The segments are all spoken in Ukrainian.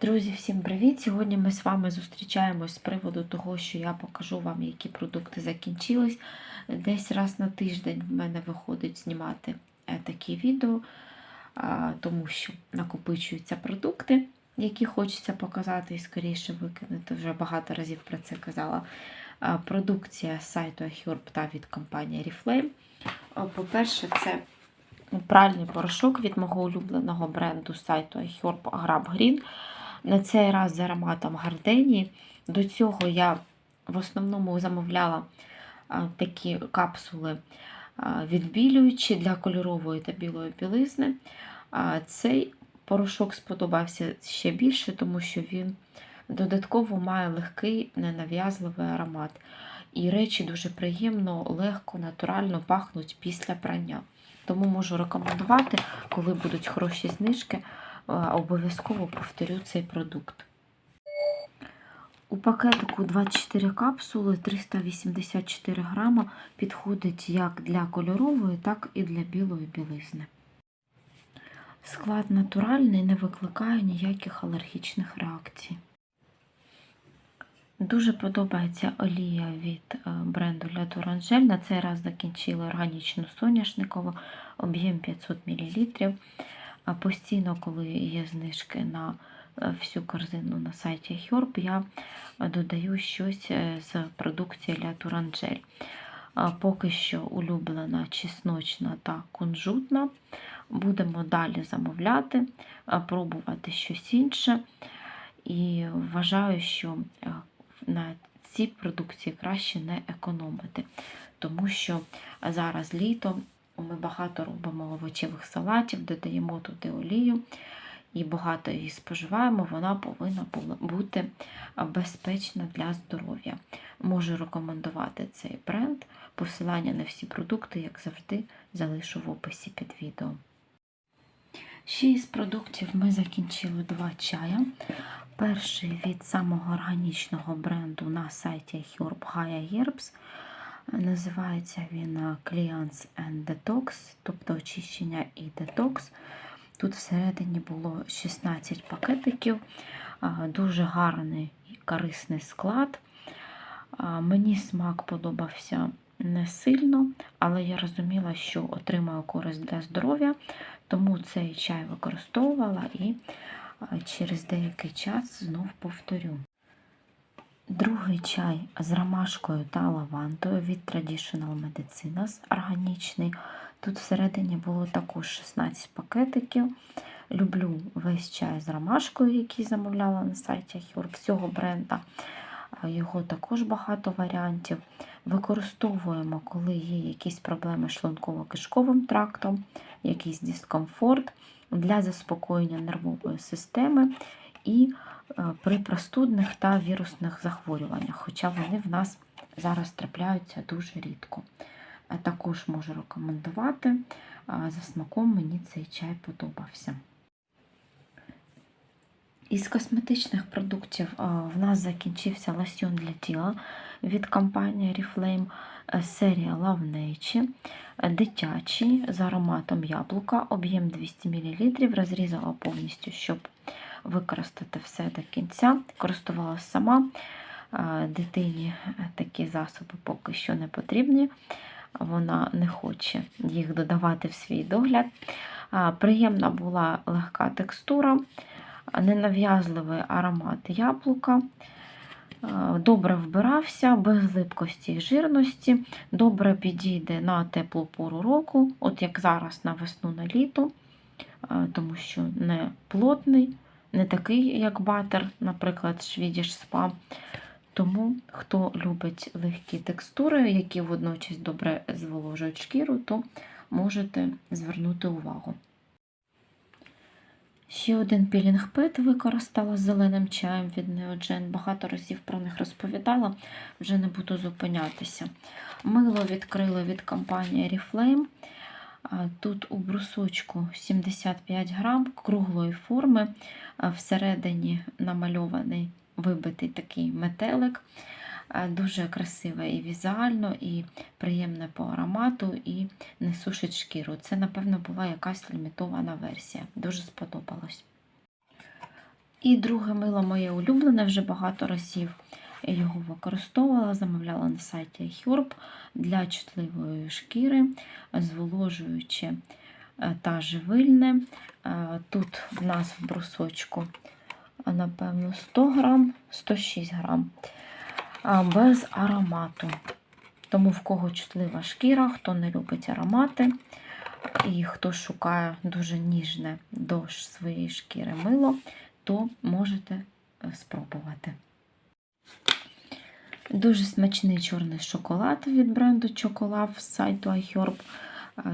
Друзі, всім привіт! Сьогодні ми з вами зустрічаємось з приводу того, що я покажу вам, які продукти закінчились. Десь раз на тиждень в мене виходить знімати е, такі відео, тому що накопичуються продукти, які хочеться показати і скоріше викинути. Вже багато разів про це казала. Продукція з сайту Ahurb та від компанії Reflame. По-перше, це пральний порошок від мого улюбленого бренду сайту Ahurb Agrab Green. На цей раз з ароматом гарденії. До цього я в основному замовляла такі капсули відбілюючі для кольорової та білої білизни. Цей порошок сподобався ще більше, тому що він додатково має легкий, ненав'язливий аромат. І речі дуже приємно, легко, натурально пахнуть після прання. Тому можу рекомендувати, коли будуть хороші знижки, обов'язково повторю цей продукт. У пакетику 24 капсули 384 грама підходить як для кольорової, так і для білої білизни. Склад натуральний, не викликає ніяких алергічних реакцій. Дуже подобається олія від е, бренду La Tourangeal. На цей раз закінчили органічну соняшникову, об'єм 500 мл. А Постійно, коли є знижки на е, всю корзину на сайті Herb, я додаю щось е, з продукції Tourangeal. А Поки що улюблена чесночна та кунжутна. Будемо далі замовляти, пробувати щось інше. І вважаю, що е, на цій продукції краще не економити, тому що зараз літо ми багато робимо овочевих салатів, додаємо туди олію і багато її споживаємо, вона повинна бути безпечна для здоров'я. Можу рекомендувати цей бренд. Посилання на всі продукти, як завжди, залишу в описі під відео. Ще із продуктів ми закінчили два чая. Перший від самого органічного бренду на сайті Herb Gaia Herbs. Називається він Cleanse and Detox, тобто очищення і детокс. Тут всередині було 16 пакетиків, дуже гарний і корисний склад. Мені смак подобався не сильно, але я розуміла, що отримаю користь для здоров'я, тому цей чай використовувала і через деякий час знов повторю. Другий чай з ромашкою та лавандою від Traditional Medicinas органічний. Тут всередині було також 16 пакетиків. Люблю весь чай з ромашкою, який замовляла на сайті Хюрк цього бренда. Його також багато варіантів. Використовуємо, коли є якісь проблеми з шлунково-кишковим трактом, якийсь дискомфорт для заспокоєння нервової системи і при простудних та вірусних захворюваннях, хоча вони в нас зараз трапляються дуже рідко. Також можу рекомендувати. За смаком мені цей чай подобався. Із косметичних продуктів в нас закінчився лосьон для тіла від компанії Reflame серія Love Nature, дитячий з ароматом яблука, об'єм 200 мл, розрізала повністю, щоб використати все до кінця. Користувалася сама. Дитині такі засоби поки що не потрібні. Вона не хоче їх додавати в свій догляд. Приємна була легка текстура, ненав'язливий аромат яблука. Добре вбирався, без липкості і жирності, добре підійде на теплу пору року, от як зараз на весну на літо, тому що не плотний, не такий, як батер, наприклад, Swedish Spa. Тому, хто любить легкі текстури, які водночас добре зволожують шкіру, то можете звернути увагу. Ще один пілінг пет використала з зеленим чаєм від Neogen. Багато разів про них розповідала, вже не буду зупинятися. Мило відкрили від компанії Reflame. Тут у брусочку 75 грам круглої форми, всередині намальований вибитий такий метелик. Дуже красиве і візуально, і приємне по аромату, і не сушить шкіру. Це, напевно, була якась лімітована версія. Дуже сподобалось. І друге мило моє улюблене, вже багато разів його використовувала, замовляла на сайті iHerb для чутливої шкіри, зволожуюче е, та живильне. Е, Тут в нас в брусочку, напевно, 100 грам, 106 грам, без аромату. Тому в кого чутлива шкіра, хто не любить аромати, і хто шукає дуже ніжне до своєї шкіри мило, то можете е, спробувати. Дуже смачний чорний шоколад від бренду Chocolove з сайту iHerb.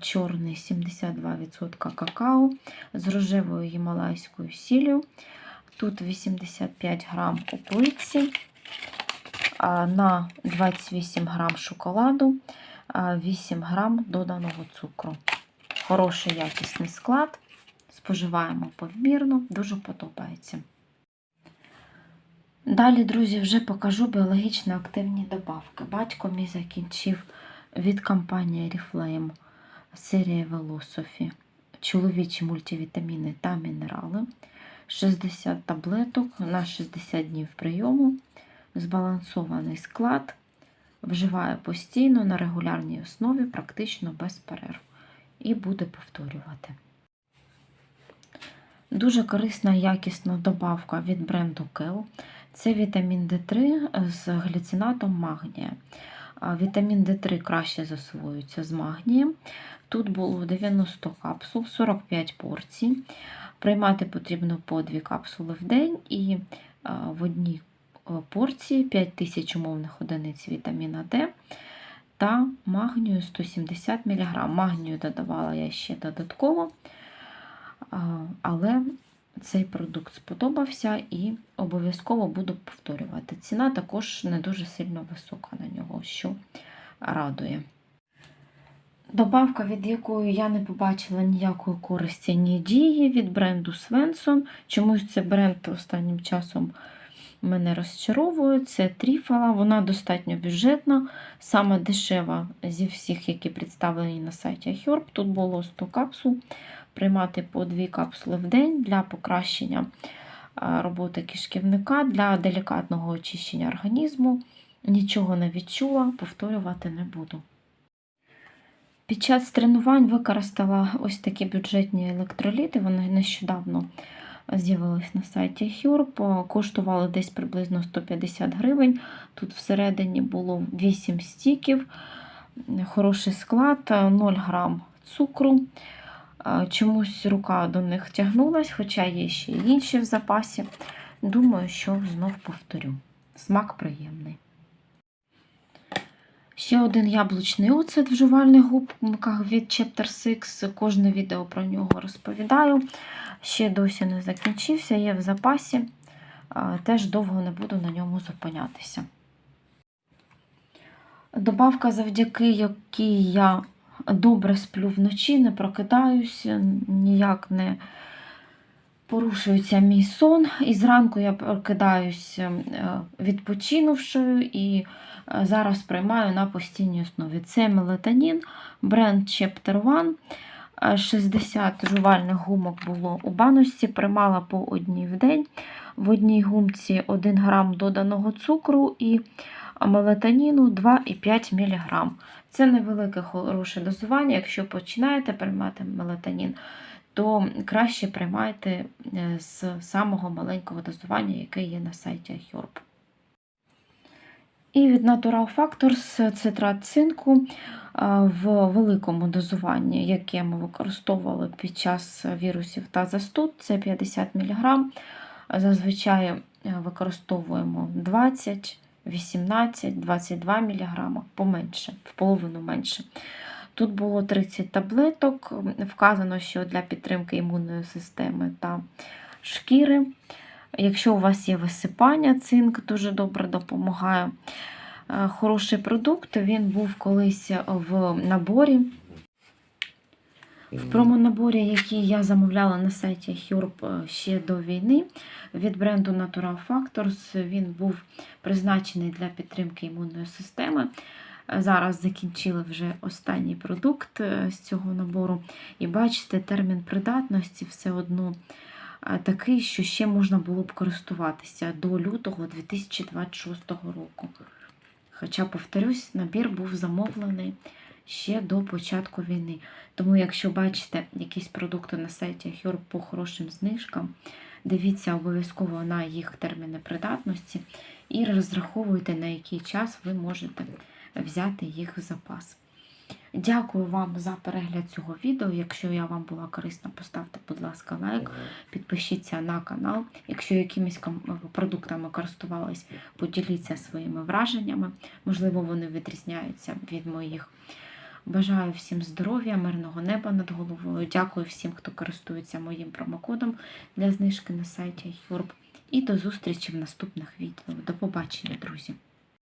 Чорний 72% какао з рожевою гімалайською сіллю. Тут 85 грам у на 28 грам шоколаду, 8 грам доданого цукру. Хороший якісний склад. Споживаємо повмірно, дуже подобається. Далі, друзі, вже покажу біологічно активні добавки. Батько мій закінчив від компанії Oriflame серія Velosophy чоловічі мультивітаміни та мінерали. 60 таблеток на 60 днів прийому, збалансований склад, вживає постійно на регулярній основі, практично без перерв. І буде повторювати. Дуже корисна якісна добавка від бренду Kell. Це вітамін D3 з гліцинатом магнія. Вітамін D3 краще засвоюється з магнієм. Тут було 90 капсул, 45 порцій. Приймати потрібно по 2 капсули в день і в одній а, порції 5000 умовних одиниць вітаміна D та магнію 170 мг. Магнію додавала я ще додатково, але цей продукт сподобався і обов'язково буду повторювати. Ціна також не дуже сильно висока на нього, що радує. Добавка, від якої я не побачила ніякої користі, ні дії від бренду Svensson. Чомусь цей бренд останнім часом мене розчаровує. Це тріфала, вона достатньо бюджетна, саме дешева зі всіх, які представлені на сайті iHerb. Тут було 100 капсул. Приймати по 2 капсули в день для покращення роботи кишківника, для делікатного очищення організму. Нічого не відчула, повторювати не буду. Під час тренувань використала ось такі бюджетні електроліти. Вони нещодавно з'явились на сайті Hurp, коштували десь приблизно 150 гривень. Тут всередині було 8 стіків, хороший склад, 0 грам цукру. Чомусь рука до них тягнулась, хоча є ще й інші в запасі. Думаю, що знов повторю. Смак приємний. Ще один яблучний оцет в жувальних губках від Chapter 6. Кожне відео про нього розповідаю. Ще досі не закінчився, є в запасі. Теж довго не буду на ньому зупинятися. Добавка, завдяки якій я добре сплю вночі, не прокидаюся, ніяк не порушується мій сон. І зранку я прокидаюся відпочинувшою і зараз приймаю на постійній основі. Це мелатонін, бренд Chapter One. 60 жувальних гумок було у баночці, приймала по одній в день. В одній гумці 1 грам доданого цукру і мелатоніну 2,5 мг. Це невелике хороше дозування. Якщо починаєте приймати мелатонін, то краще приймайте з самого маленького дозування, яке є на сайті iHerb. І від Natural Factors цитрат цинку в великому дозуванні, яке ми використовували під час вірусів та застуд, це 50 мг. Зазвичай використовуємо 20, 18, 22 мг, поменше, в половину менше. Тут було 30 таблеток, вказано, що для підтримки імунної системи та шкіри. Якщо у вас є висипання, цинк дуже добре допомагає. Хороший продукт, він був колись в наборі. В промонаборі, який я замовляла на сайті Hurp ще до війни, від бренду Natural Factors, він був призначений для підтримки імунної системи. Зараз закінчили вже останній продукт з цього набору. І бачите, термін придатності все одно такий, що ще можна було б користуватися до лютого 2026 року. Хоча, повторюсь, набір був замовлений ще до початку війни. Тому, якщо бачите якісь продукти на сайті Hjorb по хорошим знижкам, дивіться обов'язково на їх терміни придатності і розраховуйте, на який час ви можете взяти їх в запас. Дякую вам за перегляд цього відео. Якщо я вам була корисна, поставте, будь ласка, лайк, підпишіться на канал. Якщо якимись продуктами користувались, поділіться своїми враженнями. Можливо, вони відрізняються від моїх. Бажаю всім здоров'я, мирного неба над головою. Дякую всім, хто користується моїм промокодом для знижки на сайті Юрб. І до зустрічі в наступних відео. До побачення, друзі!